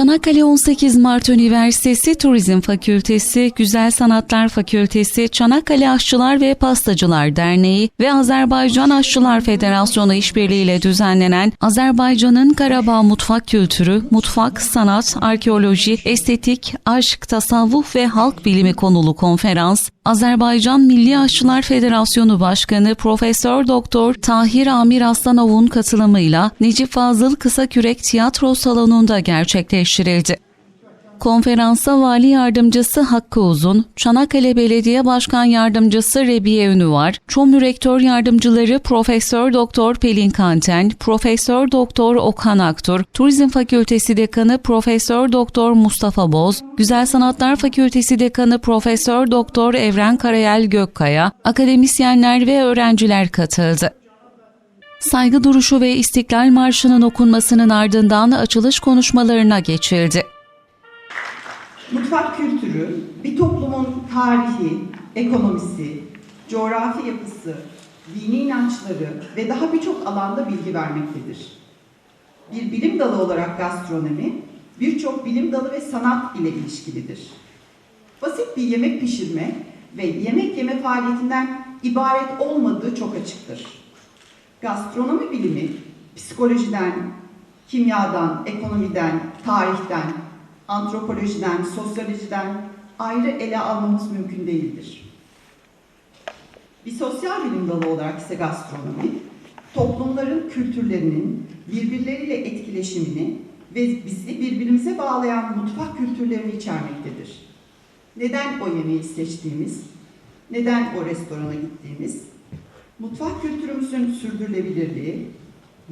Çanakkale 18 Mart Üniversitesi Turizm Fakültesi, Güzel Sanatlar Fakültesi, Çanakkale Aşçılar ve Pastacılar Derneği ve Azerbaycan Aşçılar Federasyonu işbirliğiyle düzenlenen Azerbaycan'ın Karabağ Mutfak Kültürü, Mutfak, Sanat, Arkeoloji, Estetik, Aşk, Tasavvuf ve Halk Bilimi konulu konferans, Azerbaycan Milli Aşçılar Federasyonu Başkanı Profesör Doktor Tahir Amir Aslanov'un katılımıyla Necip Fazıl Kısakürek Tiyatro Salonu'nda gerçekleştirildi. Konferansa Vali Yardımcısı Hakkı Uzun, Çanakkale Belediye Başkan Yardımcısı Rebiye Ünüvar, ÇOMÜ Rektör Yardımcıları Profesör Doktor Pelin Kanten, Profesör Doktor Okan Aktur, Turizm Fakültesi Dekanı Profesör Doktor Mustafa Boz, Güzel Sanatlar Fakültesi Dekanı Profesör Doktor Evren Karayel Gökkaya, akademisyenler ve öğrenciler katıldı. Saygı duruşu ve İstiklal Marşı'nın okunmasının ardından açılış konuşmalarına geçildi. Mutfak kültürü bir toplumun tarihi, ekonomisi, coğrafi yapısı, dini inançları ve daha birçok alanda bilgi vermektedir. Bir bilim dalı olarak gastronomi, birçok bilim dalı ve sanat ile ilişkilidir. Basit bir yemek pişirme ve yemek yeme faaliyetinden ibaret olmadığı çok açıktır. Gastronomi bilimi psikolojiden, kimyadan, ekonomiden, tarihten, antropolojiden, sosyolojiden ayrı ele almamız mümkün değildir. Bir sosyal bilim dalı olarak ise gastronomi, toplumların kültürlerinin birbirleriyle etkileşimini ve bizi birbirimize bağlayan mutfak kültürlerini içermektedir. Neden o yemeği seçtiğimiz, neden o restorana gittiğimiz, mutfak kültürümüzün sürdürülebilirliği,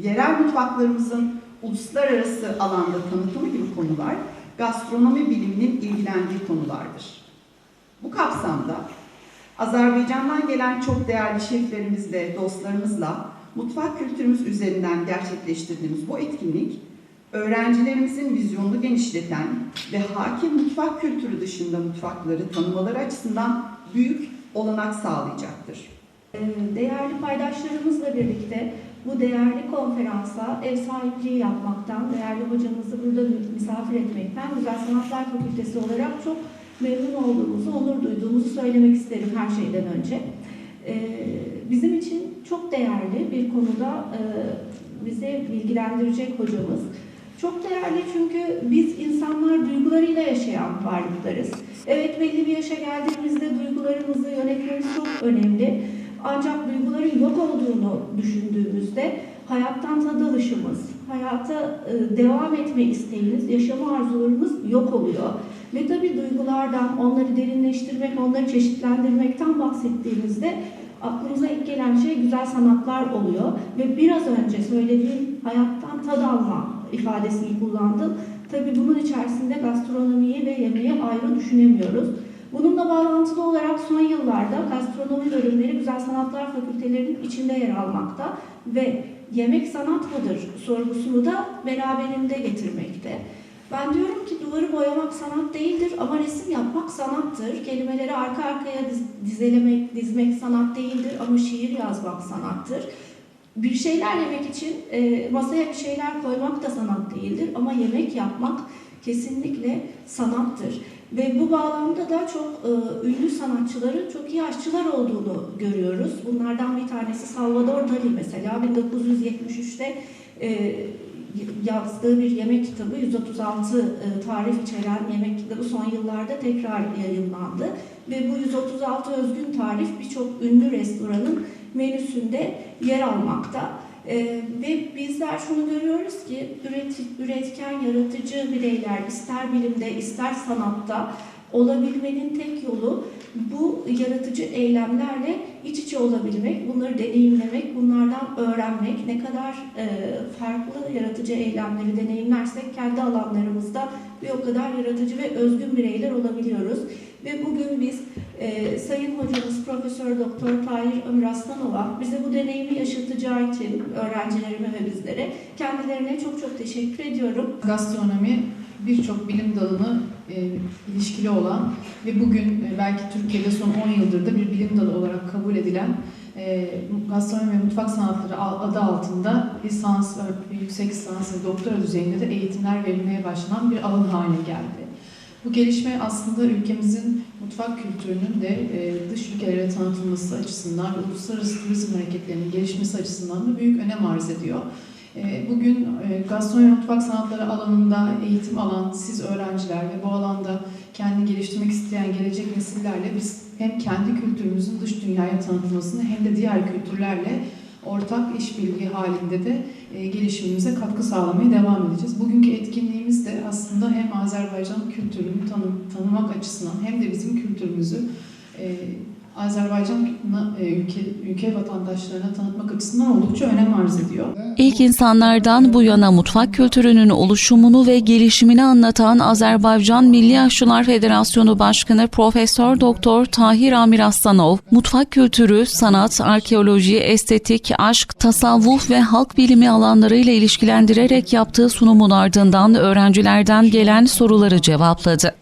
yerel mutfaklarımızın uluslararası alanda tanıtımı gibi konular gastronomi biliminin ilgilendiği konulardır. Bu kapsamda Azerbaycan'dan gelen çok değerli şeflerimizle, dostlarımızla mutfak kültürümüz üzerinden gerçekleştirdiğimiz bu etkinlik, öğrencilerimizin vizyonunu genişleten ve hakim mutfak kültürü dışında mutfakları tanımaları açısından büyük olanak sağlayacaktır. Ee, Değerli paydaşlarımızla birlikte bu değerli konferansa ev sahipliği yapmaktan, değerli hocamızı burada misafir etmekten Güzel Sanatlar Fakültesi olarak çok memnun olduğumuzu, onur duyduğumuzu söylemek isterim her şeyden önce. Ee, Bizim için çok değerli bir konuda e, bize bilgilendirecek hocamız. Çok değerli çünkü biz insanlar duygularıyla yaşayan varlıklarız. Evet belli bir yaşa geldiğimizde duygularımızı yönetmemiz çok önemli. Ancak duyguların yok olduğunu düşündüğümüzde hayattan tad alışımız, hayata e, devam etme isteğimiz, yaşama arzularımız yok oluyor. Ve tabii duygulardan, onları derinleştirmek, onları çeşitlendirmekten bahsettiğimizde aklımıza ilk gelen şey güzel sanatlar oluyor. Ve biraz önce söylediğim hayattan tad alma ifadesini kullandım. Tabii bunun içerisinde gastronomiyi ve yemeği ayrı düşünemiyoruz. Bununla bağlantılı olarak son yıllarda gastronomi bölümleri Güzel Sanatlar Fakültelerinin içinde yer almakta ve yemek sanat mıdır sorgusunu da beraberinde getirmekte. Ben diyorum ki duvarı boyamak sanat değildir ama resim yapmak sanattır. Kelimeleri arka arkaya diz- dizelemek, dizmek sanat değildir ama şiir yazmak sanattır. Bir şeyler yemek için e, masaya bir şeyler koymak da sanat değildir ama yemek yapmak kesinlikle sanattır. Ve bu bağlamda da çok e, ünlü sanatçıların çok iyi aşçılar olduğunu görüyoruz. Bunlardan bir tanesi Salvador Dali mesela 1973'te e, yazdığı bir yemek kitabı 136 e, tarif içeren yemek kitabı son yıllarda tekrar yayınlandı. Ve bu 136 özgün tarif birçok ünlü restoranın menüsünde yer almakta. Ee, ve bizler şunu görüyoruz ki üret- üretken, yaratıcı bireyler ister bilimde ister sanatta olabilmenin tek yolu bu yaratıcı eylemlerle iç içe olabilmek, bunları deneyimlemek, bunlardan öğrenmek. Ne kadar e, farklı yaratıcı eylemleri deneyimlersek kendi alanlarımızda bir o kadar yaratıcı ve özgün bireyler olabiliyoruz. Ve bugün biz e, Sayın Hocamız Profesör Doktor Tahir Ömür Aslanova bize bu deneyimi yaşatacağı için öğrencilerime ve bizlere kendilerine çok çok teşekkür ediyorum. Gastronomi birçok bilim dalını e, ilişkili olan ve bugün e, belki Türkiye'de son 10 yıldır da bir bilim dalı olarak kabul edilen e, gastronomi ve mutfak sanatları adı altında lisans ve yüksek lisans ve doktora düzeyinde de eğitimler verilmeye başlanan bir alan haline geldi. Bu gelişme aslında ülkemizin mutfak kültürünün de e, dış ülkelere tanıtılması açısından ve uluslararası turizm hareketlerinin gelişmesi açısından da büyük önem arz ediyor. E, Bugün e, gastronomi mutfak sanatları alanında eğitim alan siz öğrenciler ve bu alanda kendini geliştirmek isteyen gelecek nesillerle biz hem kendi kültürümüzün dış dünyaya tanıtılmasını hem de diğer kültürlerle ortak işbirliği halinde de e, gelişimimize katkı sağlamaya devam edeceğiz. Bugünkü etkinliğimiz de aslında hem Azerbaycan kültürünü tanım, tanımak açısından hem de bizim kültürümüzü e, Azerbaycan e, ülke, ülke vatandaşlarına tanıtmak açısından oldukça önem arz ediyor. İlk insanlardan bu yana mutfak kültürünün oluşumunu ve gelişimini anlatan Azerbaycan Milli Aşçılar Federasyonu Başkanı Profesör Doktor Tahir Amir Aslanov, mutfak kültürü, sanat, arkeoloji, estetik, aşk, tasavvuf ve halk bilimi alanlarıyla ilişkilendirerek yaptığı sunumun ardından öğrencilerden gelen soruları cevapladı.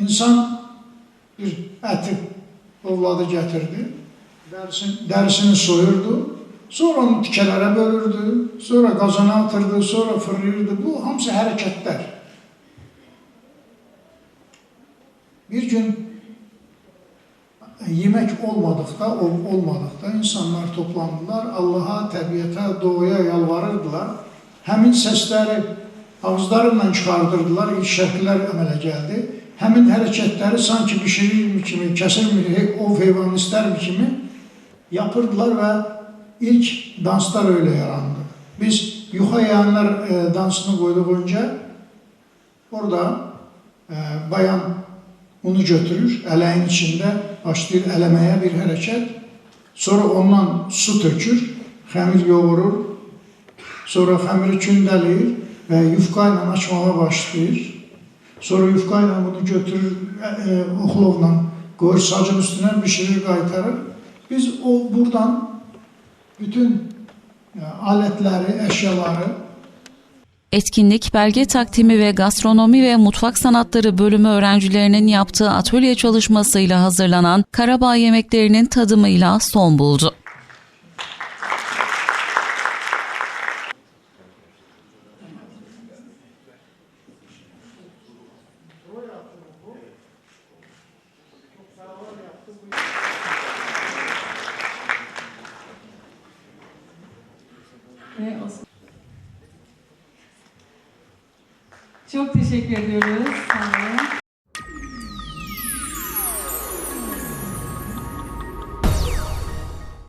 İnsan bir əti ovladı gətirdi, dərisini, dərisini soyurdu, sonra onu tikələrə bölürdü, sonra qazana atırdı, sonra fırlayırdı. Bu hamısı hərəkətlər. Bir gün yemək olmadıqda, ol- olmadıqda insanlar toplandılar, Allaha, təbiətə, doğuya yalvarırdılar. Həmin səsləri ağızlarından çıxardırdılar, ilk şərhlər əmələ gəldi. Həmin hərəkətləri sanki bişirirmi kimi, kəsirmi, he- ov heyvanı istərmi kimi yapırdılar və ilk danslar öyle yarandı. Biz yuxa yağanlar e, dansını koyduk önce. Orada e, bayan unu götürür, ələyin içində başlayır ələməyə bir hərəkət. Sonra ondan su tökür, xəmir yoğurur. Sonra xəmiri kündələyir və yufka ilə açmağa başlayır. Sonra yufka ilə bunu götürür, e, e, oxlovla qoyur, sacın üstünə bişirir, qaytarır. Biz o buradan bütün e, aletləri, əşyaları Etkinlik, belge takdimi ve gastronomi ve mutfak sanatları bölümü öğrencilerinin yaptığı atölye çalışmasıyla hazırlanan Karabağ yemeklerinin tadımıyla son buldu. Çok teşekkür ediyoruz. Sağ olun.